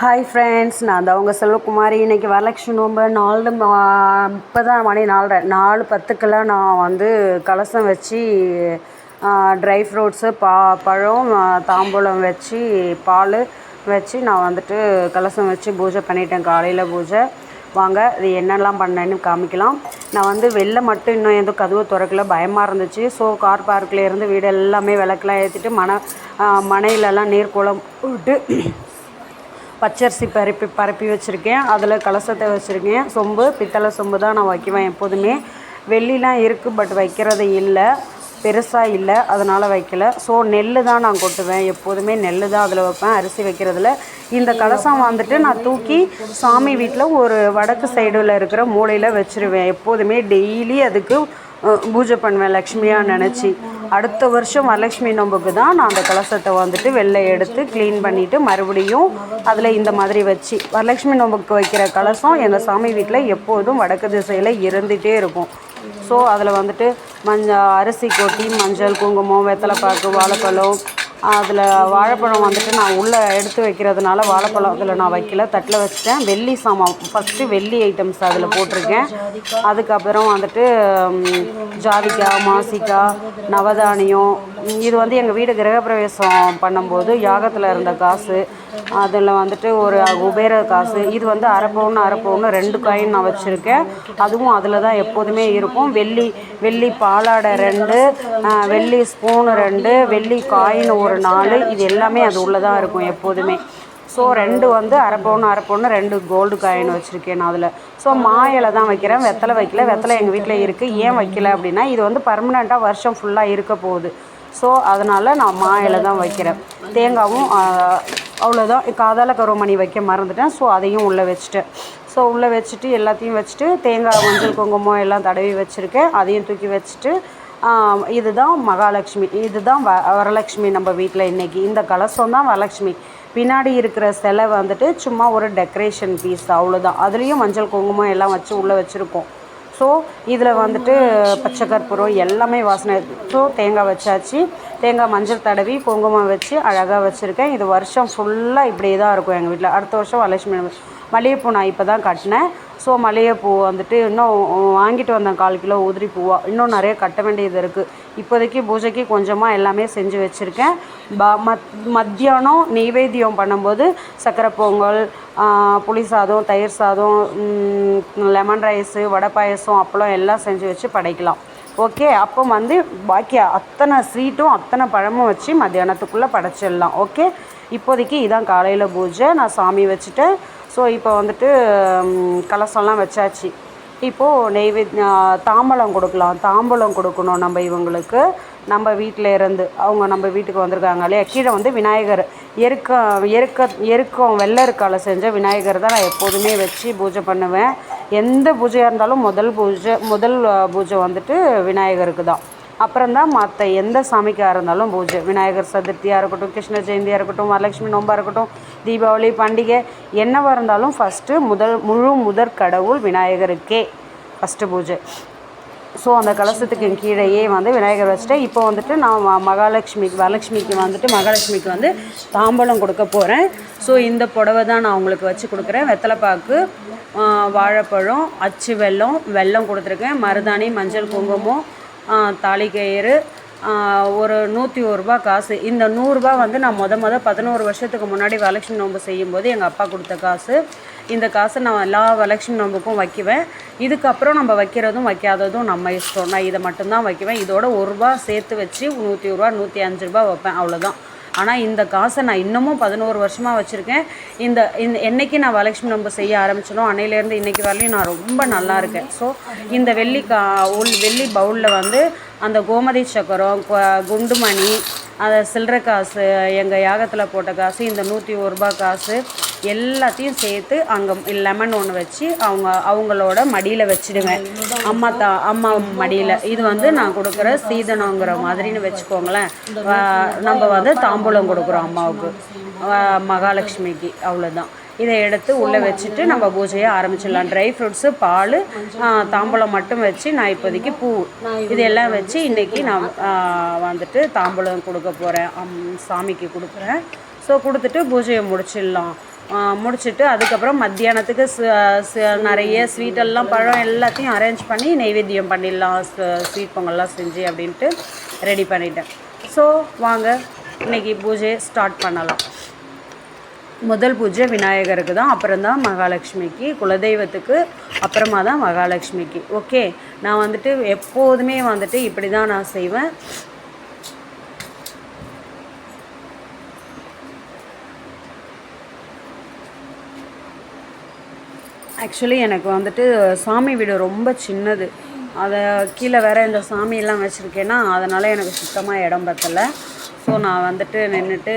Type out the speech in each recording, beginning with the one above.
Hi friends நான் தான் உங்கள் செல்வகுமாரி. இன்றைக்கி வரலட்சுமி நோம்பு நாலு இப்போ தான் மணி நாலரை நாலு பத்துக்கெல்லாம் நான் வந்து கலசம் வச்சு ட்ரை ஃப்ரூட்ஸு பா பழம் தாம்பூலம் வச்சு பால் வச்சு நான் வந்துட்டு கலசம் வச்சு பூஜை பண்ணிட்டேன். காலையில் பூஜை. வாங்க இது என்னெல்லாம் பண்ணேன்னு காமிக்கலாம். நான் வந்து வெளில மட்டும் இன்னும் எதுவும் கதவு திறக்கல. பயமாக இருந்துச்சு. ஸோ கார் பார்க்கில் இருந்து வீடு எல்லாமே விளக்கெலாம் ஏற்றிட்டு மன மனையிலலாம் நீர் குளம் விட்டு பச்சரிசி பரப்பி பரப்பி வச்சுருக்கேன். அதில் கலசத்தை வச்சுருக்கேன். சொம்பு பித்தளை சொம்பு தான் நான் வைக்குவேன் எப்போதுமே. வெள்ளிலாம் இருக்குது பட் வைக்கிறது இல்லை. பெருசாக இல்லை. அதனால் வைக்கல. ஸோ நெல் தான் நான் கொட்டுவேன். எப்போதுமே நெல் தான் அதில் வைப்பேன். அரிசி வைக்கிறதுல. இந்த கலசம் வந்துட்டு நான் தூக்கி சாமி வீட்டில் ஒரு வடக்கு சைடில் இருக்கிற மூலையில் வச்சுருவேன். எப்போதுமே டெய்லி அதுக்கு பூஜை பண்ணுவேன் லக்ஷ்மியாக நினச்சி. அடுத்த வருஷம் வரலட்சுமி நோம்புக்கு தான் நான் அந்த கலசத்தை வந்துட்டு வெளில எடுத்து க்ளீன் பண்ணிவிட்டு மறுபடியும் அதில் இந்த மாதிரி வச்சு வரலட்சுமி நோம்புக்கு வைக்கிற கலசம் எங்கள் சாமி வீட்டில் எப்போதும் வடக்கு திசையில் இருந்துகிட்டே இருக்கும். ஸோ அதில் வந்துட்டு மஞ்சள் அரிசி கொட்டி மஞ்சள் குங்குமம் வெத்தலைப்பாக்கு வாழைப்பழம் அதில் வாழைப்பழம் வந்துட்டு நான் உள்ளே எடுத்து வைக்கிறதுனால வாழைப்பழம் அதில் நான் வைக்கல. தட்டில் வச்சுட்டேன். வெள்ளி சாமான். ஃபஸ்ட்டு வெள்ளி ஐட்டம்ஸ் அதில் போட்டிருக்கேன். அதுக்கப்புறம் வந்துட்டு ஜாதிக்காய் மாசிக்காய் நவதானியம் இது வந்து எங்கள் வீடு கிரகப்பிரவேசம் பண்ணும்போது யாகத்தில் இருந்த காசு அதில் வந்துட்டு ஒரு குபேர காசு இது வந்து அரை பவுன் அரை பவுன் ரெண்டு காயின் நான் வச்சுருக்கேன். அதுவும் அதில் தான் எப்போதுமே இருக்கும். வெள்ளி வெள்ளி பாலாடை ரெண்டு வெள்ளி ஸ்பூனு ரெண்டு வெள்ளி காயின் ஒரு நாலு இது எல்லாமே அது உள்ளே தான் இருக்கும் எப்போதுமே. ஸோ ரெண்டு வந்து அரை பவுன் அரை பவுன் ரெண்டு கோல்டு காயின் வச்சுருக்கேன் நான் அதில். ஸோ மாயில தான் வைக்கிறேன். வெத்தலை வைக்கல. வெத்தலை எங்கள் வீட்டில் இருக்குது ஏன் வைக்கல அப்படின்னா இது வந்து பர்மனெண்ட்டாக வருஷம் ஃபுல்லாக இருக்க போகுது. ஸோ அதனால் நான் மா இலை தான் வைக்கிறேன். தேங்காவும் அவ்வளோதான் காதால் கருவமணி வைக்க மறந்துட்டேன். ஸோ அதையும் உள்ளே வச்சுட்டேன் ஸோ உள்ளே வச்சுட்டு எல்லாத்தையும் வச்சுட்டு தேங்காய் மஞ்சள் குங்குமம் எல்லாம் தடவி வச்சுருக்கேன். அதையும் தூக்கி வச்சுட்டு இதுதான் மகாலட்சுமி. இதுதான் வ வரலட்சுமி நம்ம வீட்டில் இன்றைக்கி இந்த கலசம் தான் வரலட்சுமி. பின்னாடி இருக்கிற சிலை வந்துட்டு சும்மா ஒரு டெக்கரேஷன் பீஸ் அவ்வளோதான் அதுலேயும் மஞ்சள் குங்குமம் எல்லாம் வச்சு உள்ளே வச்சுருக்கோம். ஸோ இதில் வந்துட்டு பச்சை கற்பூரம் எல்லாமே வாசனை. ஸோ தேங்காய் வச்சாச்சு. தேங்காய் மஞ்சள் தடவி குங்குமம் வச்சு அழகாக வச்சுருக்கேன். இது வருஷம் ஃபுல்லாக இப்படியே தான் இருக்கும் எங்கள் வீட்டில் அடுத்த வருஷம் வரலட்சுமி மல்லிகைப்பூ நான் இப்போ தான் கட்டினேன். ஸோ மல்லிகைப்பூ வந்துட்டு இன்னும் வாங்கிட்டு வந்தேன் கால் கிலோ உதிரி பூவாக இன்னும் நிறைய கட்ட வேண்டியது இருக்குது இப்போதைக்கு பூஜைக்கு கொஞ்சமாக எல்லாமே செஞ்சு வச்சுருக்கேன். ப மத் மத்தியானம் நெய்வேத்தியம் பண்ணும்போது சக்கரை பொங்கல் புளி சாதம் தயிர் சாதம் லெமன் ரைஸு வடை பாயசம் அப்பளம் எல்லாம் செஞ்சு வச்சு படைக்கலாம். ஓகே அப்போ வந்து பாக்கி அத்தனை ஸ்வீட்டும் அத்தனை பழமும் வச்சு மத்தியானத்துக்குள்ளே படைச்சிடலாம். ஓகே இப்போதைக்கு இதான் காலையில் பூஜை நான் சாமி வச்சுட்டேன். ஸோ இப்போ வந்துட்டு கலசம்லாம் வச்சாச்சு. இப்போது நெய்வேத் தாம்பலம் கொடுக்கலாம். தாம்பலம் கொடுக்கணும் நம்ம இவங்களுக்கு. நம்ம வீட்டில் இருந்து அவங்க நம்ம வீட்டுக்கு வந்திருக்காங்க இல்லையா? கீழே வந்து விநாயகர். எருக்க எருக்க எருக்கம் வெள்ளருக்கால செஞ்ச விநாயகர் தான் நான் எப்போதுமே வச்சு பூஜை பண்ணுவேன். எந்த பூஜையாக இருந்தாலும் முதல் பூஜை முதல் பூஜை வந்துட்டு விநாயகருக்கு தான். அப்புறம்தான் மற்ற எந்த சாமிக்காக இருந்தாலும் பூஜை. விநாயகர் சதுர்த்தியாக இருக்கட்டும் கிருஷ்ண ஜெயந்தியாக இருக்கட்டும் வரலட்சுமி நோம்பாக இருக்கட்டும் தீபாவளி பண்டிகை என்னவாக இருந்தாலும் ஃபஸ்ட்டு முதல் முழு முதற் கடவுள் விநாயகருக்கே ஃபஸ்ட்டு பூஜை. ஸோ அந்த கலசத்துக்கு கீழேயே வந்து விநாயகர் வச்சுட்டு இப்போ வந்துட்டு நான் மகாலட்சுமிக்கு வரலட்சுமிக்கு வந்துட்டு மகாலட்சுமிக்கு வந்து தாம்பலம் கொடுக்க போகிறேன் ஸோ இந்த புடவை தான் நான் உங்களுக்கு வச்சு கொடுக்குறேன். வெத்தலைப்பாக்கு வாழைப்பழம் அச்சு வெல்லம் வெல்லம் கொடுத்துருக்கேன். மருதாணி மஞ்சள் குங்குமம் தாலிக்கயிறு ஒரு நூற்றி ஒரு ரூபா காசு. இந்த நூறுரூபா வந்து நான் மொத மொதல் பதினோரு வருஷத்துக்கு முன்னாடி வரலட்சுமி நோன்பு செய்யும்போது எங்கள் அப்பா கொடுத்த காசு. இந்த காசை நான் எல்லா வரலட்சுமி நோம்புக்கும் வைக்குவேன். இதுக்கப்புறம் நம்ம வைக்கிறதும் வைக்காததும் நம்ம இஷ்டம். நான் இதை மட்டும்தான் வைக்குவேன். இதோட ஒரு ரூபா சேர்த்து வச்சு நூற்றி ரூபா நூற்றி அஞ்சு ரூபா வைப்பேன். அவ்வளோதான் ஆனால் இந்த காசை நான் இன்னமும் பதினோரு வருஷமாக வச்சுருக்கேன். இந்த இந்த என்றைக்கு நான் வரலட்சுமி நம்ப செய்ய ஆரம்பிச்சனோ அன்னையிலேருந்து இன்னைக்கு வரலையும் நான் ரொம்ப நல்லா இருக்கேன். ஸோ இந்த வெள்ளி கா உள் வெள்ளி பவுலில் வந்து அந்த கோமதி சக்கரம் கு- குண்டுமணி அந்த சில்லற காசு எங்கள் யாகத்தில் போட்ட காசு இந்த நூற்றி ஒரு ரூபாய் காசு எல்லாத்தையும் சேர்த்து அங்கே லெமன் ஒன்று வச்சு அவங்க அவங்களோட மடியில் வச்சுடுவேன். அம்மா தா அம்மா மடியில். இது வந்து நான் கொடுக்குற சீதனங்கிற மாதிரின்னு வச்சுக்கோங்களேன். நம்ம வந்து தாம்பூலம் கொடுக்குறோம் அம்மாவுக்கு. மகாலட்சுமிக்கு. அவ்வளோதான் இதை எடுத்து உள்ளே வச்சுட்டு நம்ம பூஜையை ஆரம்பிச்சிடலாம். ட்ரை ஃப்ரூட்ஸு பால் தாம்பூலம் மட்டும் வச்சு நான் இப்போதைக்கு பூ இதெல்லாம் வச்சு இன்றைக்கி நான் வந்துட்டு தாம்பூலம் கொடுக்க போகிறேன் சாமிக்கு கொடுக்குறேன். ஸோ கொடுத்துட்டு பூஜையை முடிச்சிடலாம். முடிச்சுட்டு அதுக்கப்புறம் மத்தியானத்துக்கு ச- ச- நிறைய ஸ்வீட்டெல்லாம் பழம் எல்லாத்தையும் அரேஞ்ச் பண்ணி நெய்வேத்தியம் பண்ணிடலாம். ஸ்வீட் பொங்கல்லாம் செஞ்சு அப்படின்ட்டு ரெடி பண்ணிட்டேன். ஸோ வாங்க இன்னைக்கு பூஜையை ஸ்டார்ட் பண்ணலாம். முதல் பூஜை விநாயகருக்கு தான் அப்புறம் தான் மகாலட்சுமிக்கு குலதெய்வத்துக்கு அப்புறமா தான் மகாலட்சுமிக்கு. ஓகே நான் வந்துட்டு எப்போதுமே வந்துட்டு இப்படி தான் நான் செய்வேன். ஆக்சுவலி எனக்கு வந்துட்டு சாமி வீடு ரொம்ப சின்னது. அதை கீழே வேற இந்த சாமியெல்லாம் வச்சுருக்கேன்னா அதனால் எனக்கு சுத்தமாக இடம் பத்தலை. ஸோ நான் வந்துட்டு நின்றுட்டு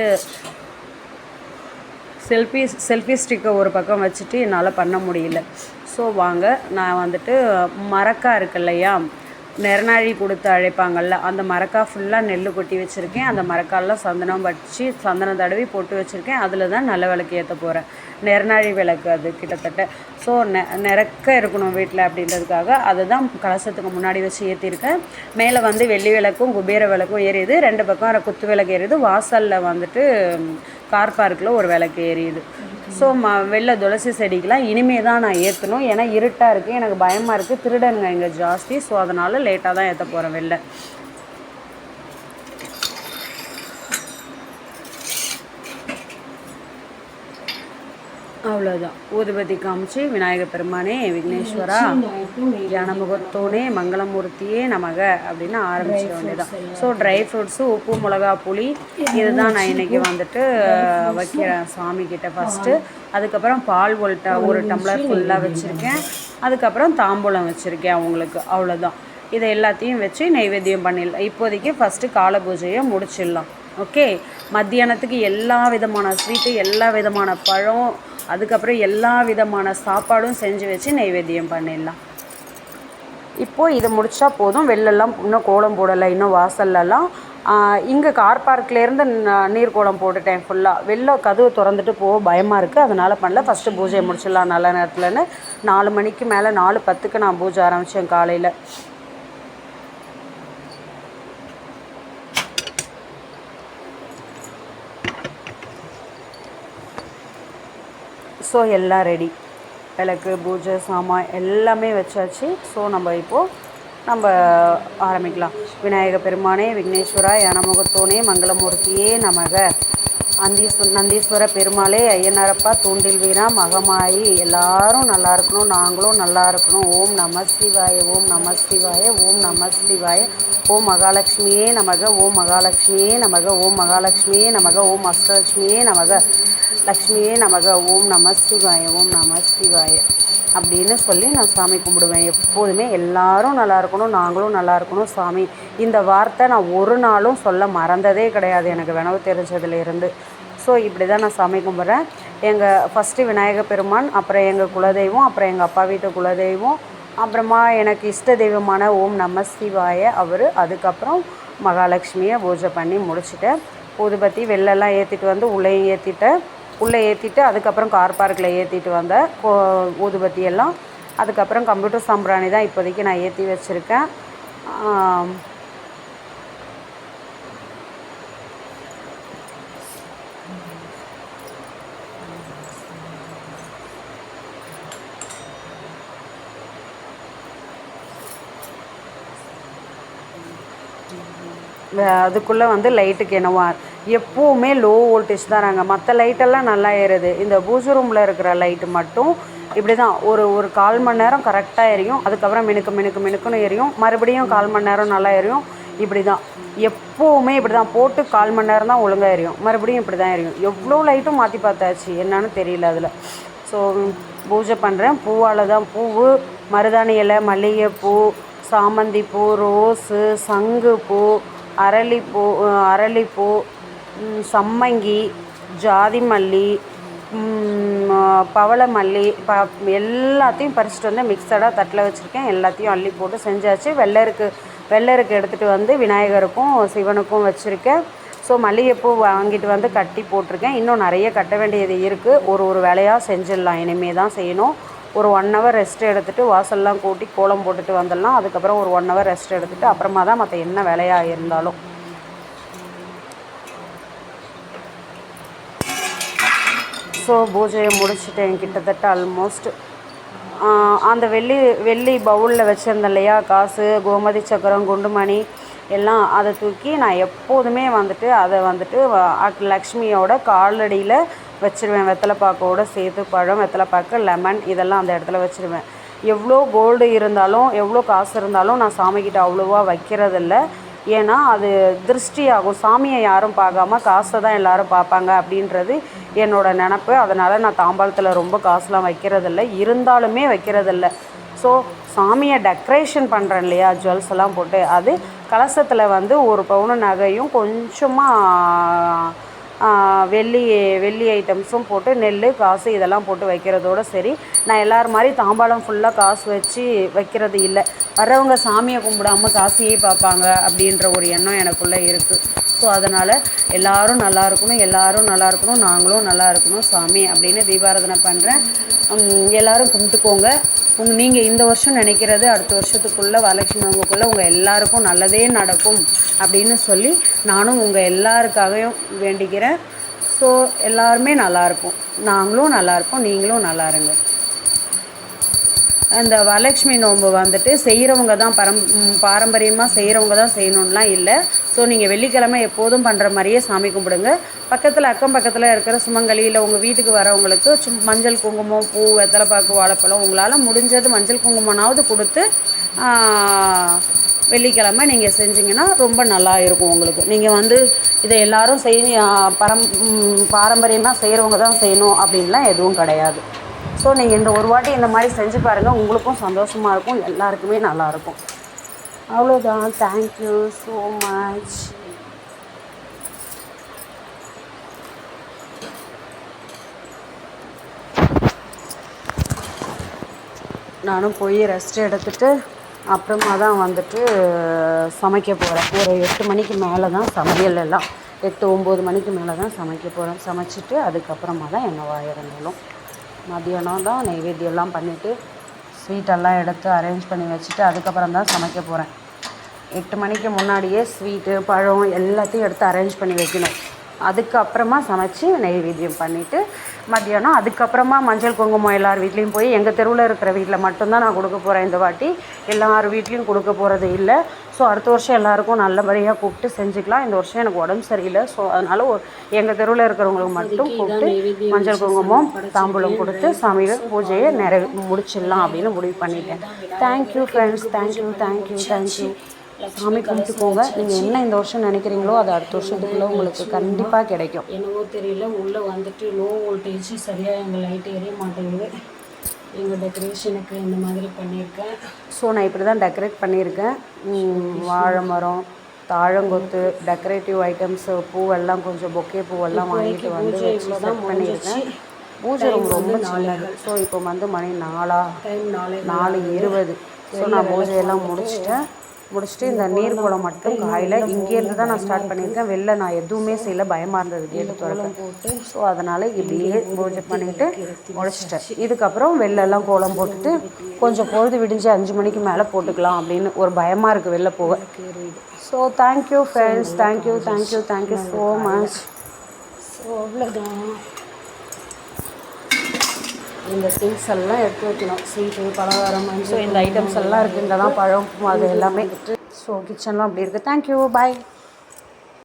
செல்ஃபி செல்ஃபி ஸ்டிக்கை ஒரு பக்கம் வச்சுட்டு என்னால் பண்ண முடியல. ஸோ வாங்க நான் வந்துட்டு மரக்கா இருக்கு இல்லையா நிறநாழி கொடுத்து அழைப்பாங்கள்ல அந்த மரக்கா ஃபுல்லாக நெல் கொட்டி வச்சுருக்கேன். அந்த மரக்காலில் சந்தனம் வச்சு சந்தனம் தடவி போட்டு வச்சுருக்கேன். அதில் தான் நல்ல விளக்கு ஏற்ற போகிறேன் நிறநாழி விளக்கு அது கிட்டத்தட்ட. ஸோ நெ நிறக்க இருக்கணும் வீட்டில் அப்படின்றதுக்காக அதை தான் கலசத்துக்கு முன்னாடி வச்சு ஏற்றிருக்கேன் மேலே வந்து வெள்ளி விளக்கும் குபேர விளக்கும் ஏறியுது. ரெண்டு பக்கம் குத்து விளக்கு ஏறியுது. வாசலில் வந்துட்டு கார் பார்க்கில் ஒரு விளக்கு ஏறியுது. ஸோ ம வெளில துளசி செடிக்கெலாம் இனிமே தான் நான் ஏற்றணும் ஏன்னா இருட்டாக இருக்குது எனக்கு பயமாக இருக்குது திருடனுங்க இங்கே ஜாஸ்தி. ஸோ அதனால் லேட்டாக தான் ஏற்ற போகிறேன் வெளில அவ்வளோதான் ஊதுபதி காமிச்சு விநாயகர் பெருமானே விக்னேஸ்வரா ஜனமுகத்தோனே மங்களமூர்த்தியே நமக அப்படின்னு ஆரம்பிச்சிட வேண்டியதான் ஸோ ட்ரை ஃப்ரூட்ஸு உப்பு மிளகா புளி இதுதான் நான் இன்னைக்கு வந்துட்டு வைக்கிறேன் சாமி கிட்ட ஃபஸ்ட்டு அதுக்கப்புறம் பால் ஒல்ட்டா ஒரு டம்ளர் ஃபுல்லாக வச்சுருக்கேன். அதுக்கப்புறம் தாம்பூலம் வச்சுருக்கேன் அவங்களுக்கு அவ்வளோதான் இதை எல்லாத்தையும் வச்சு நைவேத்தியம் பண்ணிடலாம். இப்போதைக்கு ஃபஸ்ட்டு கால பூஜையை முடிச்சிடலாம். ஓகே மத்தியானத்துக்கு எல்லா விதமான ஸ்வீட்டு எல்லா விதமான பழம் அதுக்கப்புறம் எல்லா விதமான சாப்பாடும் செஞ்சு வச்சு நைவேத்தியம் பண்ணிடலாம். இப்போது இதை முடித்தா போதும். வெளிலலாம் இன்னும் கோலம் போடலை இன்னும் வாசல்லலாம். இங்கே கார் பார்க்லேருந்து நீர் கோலம் போட்டுட்டேன் ஃபுல்லாக வெளில கதவு திறந்துட்டு போக பயமாக இருக்குது அதனால் பண்ணல. ஃபஸ்ட்டு பூஜையை முடிச்சிடலாம் நல்ல நேரத்தில்னு நாலு மணிக்கு மேலே நாலு பத்துக்கு நான் பூஜை ஆரம்பித்தேன் காலையில். ஸோ எல்லாம் ரெடி விளக்கு பூஜை சாமான் எல்லாமே வச்சாச்சு. ஸோ நம்ம இப்போது நம்ம ஆரம்பிக்கலாம். விநாயக பெருமானே விக்னேஸ்வரா யனமுகத்தோனே மங்களமூர்த்தியே நமக. அந்தீஸ்வர நந்தீஸ்வர பெருமாளே ஐயனாரப்பா தூண்டில் வீரா மகமாயி. எல்லாரும் நல்லா இருக்கணும். நாங்களும் நல்லா இருக்கணும். ஓம் நம சிவாய ஓம் நம சிவாய ஓம் நம சிவாய. ஓம் மகாலட்சுமியே நமக ஓம் மகாலட்சுமியே நமக ஓம் மகாலட்சுமியே நமக ஓம் அஷ்டலட்சுமியே நமக. லக்ஷ்மியே நமக ஓம் நம சிவாய ஓம் நம சிவாய அப்படின்னு சொல்லி நான் சாமி கும்பிடுவேன். எப்போதுமே எல்லாரும் நல்லா இருக்கணும் நாங்களும் நல்லா இருக்கணும் சாமி. இந்த வார்த்தை நான் ஒரு நாளும் சொல்ல மறந்ததே கிடையாது எனக்கு வினவு தெரிஞ்சதுலேருந்து. ஸோ இப்படி தான் நான் சாமி கும்பிட்றேன். எங்கள் ஃபஸ்ட்டு விநாயக பெருமான் அப்புறம் எங்கள் குலதெய்வம் அப்புறம் எங்கள் அப்பா வீட்டு குலதெய்வம் அப்புறமா எனக்கு இஷ்ட தெய்வமான ஓம் நம சிவாய அவர் அதுக்கப்புறம் மகாலட்சுமியை பூஜை பண்ணி முடிச்சுட்டேன் ஊதுபத்தி வெளிலலாம் ஏற்றிட்டு வந்து உள்ளேயும் ஏற்றிட்டேன் உள்ளே ஏற்றிட்டு அதுக்கப்புறம் கார் பார்க்கில் ஏற்றிட்டு வந்தேன் கோ ஊதுபத்தி எல்லாம் அதுக்கப்புறம் கம்ப்யூட்டர் சாம்பிராணி தான் இப்போதைக்கு நான் ஏற்றி வச்சுருக்கேன். அதுக்குள்ளே வந்து லைட்டுக்கு என்னவா எப்போவுமே லோ வோல்டேஜ் தான்றாங்க மற்ற லைட்டெல்லாம் நல்லா ஏறுது. இந்த பூஜை ரூமில் இருக்கிற லைட்டு மட்டும் இப்படி தான் ஒரு ஒரு கால் மணி நேரம் கரெக்டாக எரியும். அதுக்கப்புறம் மினுக்கு மினுக்கு மினுக்குன்னு எரியும். மறுபடியும் கால் மணி நேரம் நல்லா எரியும். இப்படி தான் எப்போவுமே இப்படி தான் போட்டு கால் மணி நேரம் தான் ஒழுங்காக எரியும். மறுபடியும் இப்படி தான் எரியும். எவ்வளோ லைட்டும் மாற்றி பார்த்தாச்சு. என்னன்னு தெரியல அதில். ஸோ பூஜை பண்ணுறேன் பூவால் தான் பூவு மருதாணி இலை மல்லிகைப்பூ சாமந்தி பூ ரோஸு சங்குப்பூ அரளிப்பூ அரளிப்பூ சம்மங்கி ஜாதி மல்லி ம், பவள மல்லி ப எல்லாத்தையும் பறிச்சுட்டு வந்து மிக்சடாக தட்டில் வச்சுருக்கேன். எல்லாத்தையும் அள்ளி போட்டு செஞ்சாச்சு. வெள்ளருக்கு வெள்ளருக்கு எடுத்துகிட்டு வந்து விநாயகருக்கும் சிவனுக்கும் வச்சுருக்கேன். ஸோ மல்லிகைப்பூ வாங்கிட்டு வந்து கட்டி போட்டிருக்கேன். இன்னும் நிறைய கட்ட வேண்டியது இருக்குது ஒரு ஒரு வேலையாக செஞ்சிடலாம். இனிமே தான் செய்யணும். ஒரு ஒன் ஹவர் ரெஸ்ட் எடுத்துகிட்டு வாசல்லாம் கூட்டி கோலம் போட்டுட்டு வந்துடலாம். அதுக்கப்புறம் ஒரு ஒன் ஹவர் ரெஸ்ட் எடுத்துகிட்டு அப்புறமா தான் மற்ற என்ன வேலையாக இருந்தாலும். ஸோ பூஜையை முடிச்சிட்டேன். கிட்டத்தட்ட ஆல்மோஸ்ட் அந்த வெள்ளி வெள்ளி பவுலில் வச்சுருந்தேன் இல்லையா? காசு கோமதி சக்கரம் குண்டுமணி எல்லாம் அதை தூக்கி நான் எப்போதுமே வந்துட்டு அதை வந்துட்டு அக்- லக்ஷ்மியோட காலடியில் வச்சிருவேன். வெத்தலைப்பாக்கோட சேர்த்து பழம் வெத்தலைப்பாக்கு லெமன் இதெல்லாம் அந்த இடத்துல வச்சுருவேன். எவ்வளோ கோல்டு இருந்தாலும் எவ்வளோ காசு இருந்தாலும் நான் சாமிக்கிட்ட அவ்வளோவா வைக்கிறதில்ல. ஏன்னா அது திருஷ்டி ஆகும் சாமியை யாரும் பார்க்காம காசை தான் எல்லாரும் பார்ப்பாங்க அப்படின்றது என்னோட நினப்பு. அதனால் நான் தாம்பாளத்தில் ரொம்ப காசுலாம் வைக்கிறதில்ல. இருந்தாலுமே வைக்கிறதில்ல. ஸோ சாமியை டெக்கரேஷன் பண்ணுறேன் இல்லையா? ஜுவல்ஸ் எல்லாம் போட்டு. அது கலசத்தில் வந்து ஒரு பவுன நகையும் கொஞ்சமாக வெள்ளி வெள்ளி ஐட்டம்ஸும் போட்டு நெல் காசு இதெல்லாம் போட்டு வைக்கிறதோட சரி. நான் எல்லார் மாதிரி தாம்பாளம் ஃபுல்லாக காசு வச்சு வைக்கிறது இல்லை. வர்றவங்க சாமியை கும்பிடாம காசையே பார்ப்பாங்க அப்படின்ற ஒரு எண்ணம் எனக்குள்ளே இருக்குது ஸோ அதனால் எல்லோரும் நல்லா இருக்கணும் எல்லோரும் நல்லா இருக்கணும் நாங்களும் நல்லா இருக்கணும் சாமி அப்படின்னு தீபாராதனை பண்ணுறேன் எல்லாரும் கும்பிட்டுக்கோங்க. உங்க நீங்கள் இந்த வருஷம் நினைக்கிறது அடுத்த வருஷத்துக்குள்ளே வரலட்சுமி நோம்புக்குள்ளே உங்கள் எல்லாருக்கும் நல்லதே நடக்கும் அப்படின்னு சொல்லி நானும் உங்கள் எல்லாருக்காகவும் வேண்டிக்கிறேன். ஸோ எல்லாருமே நல்லா இருப்போம். நாங்களும் நல்லா இருப்போம் நீங்களும் நல்லா இருங்க. அந்த வரலட்சுமி நோன்பு வந்துட்டு செய்கிறவங்க தான் பரம் பாரம்பரியமாக செய்கிறவங்க தான் செய்யணும்லாம் இல்லை. ஸோ நீங்கள் வெள்ளிக்கிழமை எப்போதும் பண்ணுற மாதிரியே சாமி கும்பிடுங்க. பக்கத்தில் அக்கம் பக்கத்தில் இருக்கிற சுமங்கலி இல்லை உங்கள் வீட்டுக்கு வரவங்களுக்கு சும் மஞ்சள் குங்குமம் பூ வெத்தலைப்பாக்கு வாழைப்பழம் உங்களால் முடிஞ்சது மஞ்சள் குங்குமனாவது கொடுத்து வெள்ளிக்கிழமை நீங்கள் செஞ்சிங்கன்னா ரொம்ப நல்லா இருக்கும் உங்களுக்கு. நீங்கள் வந்து இதை எல்லாரும் செய் பரம் பாரம்பரியமாக செய்கிறவங்க தான் செய்யணும் அப்படின்லாம் எதுவும் கிடையாது. ஸோ நீங்கள் இந்த ஒரு வாட்டி இந்த மாதிரி செஞ்சு பாருங்கள் உங்களுக்கும் சந்தோஷமாக இருக்கும். எல்லாருக்குமே நல்லாயிருக்கும் அவ்வளோதான் தேங்க்யூ ஸோ மச் நானும் போய் ரெஸ்ட் எடுத்துகிட்டு அப்புறமா தான் வந்துட்டு சமைக்க போகிறேன் ஒரு எட்டு மணிக்கு மேலே தான் சமையல் எல்லாம். எட்டு ஒம்பது மணிக்கு மேலே தான் சமைக்க போகிறேன் சமைச்சிட்டு அதுக்கப்புறமா தான் என்னவா இருந்தாலும் மதியானம் தான் நைவேத்தியம்லாம் பண்ணிவிட்டு ஸ்வீட்டெல்லாம் எடுத்து அரேஞ்ச் பண்ணி வச்சுட்டு அதுக்கப்புறம் தான் சமைக்க போகிறேன் எட்டு மணிக்கு முன்னாடியே ஸ்வீட்டு பழம் எல்லாத்தையும் எடுத்து அரேஞ்ச் பண்ணி வைக்கணும். அதுக்கப்புறமா சமைச்சு நெய்வேத்தியம் பண்ணிவிட்டு மத்தியானம் அதுக்கப்புறமா மஞ்சள் குங்குமம் எல்லார் வீட்லேயும் போய் எங்கள் தெருவில் இருக்கிற வீட்டில் மட்டும்தான் நான் கொடுக்க போகிறேன் இந்த வாட்டி எல்லார் வீட்லேயும் கொடுக்க போகிறது இல்லை. ஸோ அடுத்த வருஷம் எல்லாருக்கும் நல்லபடியாக கூப்பிட்டு செஞ்சுக்கலாம். இந்த வருஷம் எனக்கு உடம்பு சரியில்லை. ஸோ அதனால் எங்கள் தெருவில் இருக்கிறவங்களுக்கு மட்டும் கூப்பிட்டு மஞ்சள் குங்குமம் தாம்பூலம் கொடுத்து சாமியில் பூஜையை நிறைவே முடிச்சிடலாம் அப்படின்னு முடிவு பண்ணிட்டேன். Thank you friends thank you thank you thank you சாமி கும்பிட்டுக்கோங்க. நீங்கள் என்ன இந்த வருஷம் நினைக்கிறீங்களோ அது அடுத்த வருஷத்துக்குள்ளே உங்களுக்கு கண்டிப்பாக கிடைக்கும். என்னவோ தெரியல. உள்ளே வந்துட்டு லோ வோல்டேஜ் சரியாக எங்கள் லைட் எரிய மாட்டேங்குது. எங்கள் டெக்கரேஷனுக்கு இந்த மாதிரி பண்ணியிருக்கேன். ஸோ நான் இப்படி தான் டெக்கரேட் பண்ணியிருக்கேன். வாழை மரம் தாழங்கொத்து டெக்கரேட்டிவ் ஐட்டம்ஸு பூவெல்லாம் கொஞ்சம் பொக்கே பூவெல்லாம் வாங்கிட்டு வந்து வச்சு செட் பண்ணியிருக்கேன். பூஜை ரூம் ரொம்ப சின்னது. ஸோ இப்போ வந்து மணி நாலா நாலு இருபது. ஸோ நான் பூஜையெல்லாம் முடிச்சிட்டேன். முடிச்சுட்டு இந்த நீர் குளம் மட்டும் காயில். இங்கேருந்து தான் நான் ஸ்டார்ட் பண்ணியிருக்கேன். வெளில நான் எதுவுமே செய்யல. பயமாக இருந்தது கேட்டு திறக்க ஸோ அதனால் இப்படியே பூஜை பண்ணிவிட்டு முடிச்சிட்டேன். இதுக்கப்புறம் வெளிலலாம் கோலம் போட்டுட்டு கொஞ்சம் பொழுது விடிஞ்சு அஞ்சு மணிக்கு மேலே போட்டுக்கலாம் அப்படின்னு ஒரு பயமாக இருக்குது வெளில போக. So thank you friends thank you thank you thank you so much so அவ்வளோதான் இந்த திங்ஸ் எல்லாம் எடுத்து வைக்கணும். ஸ்வீட்டு பலகாரம் ஸோ இந்த ஐட்டம்ஸ் எல்லாம் இருக்குது இங்கே தான் பழம் அது எல்லாமே. ஸோ கிச்சன்லாம் அப்படி இருக்குது தேங்க்யூ பாய்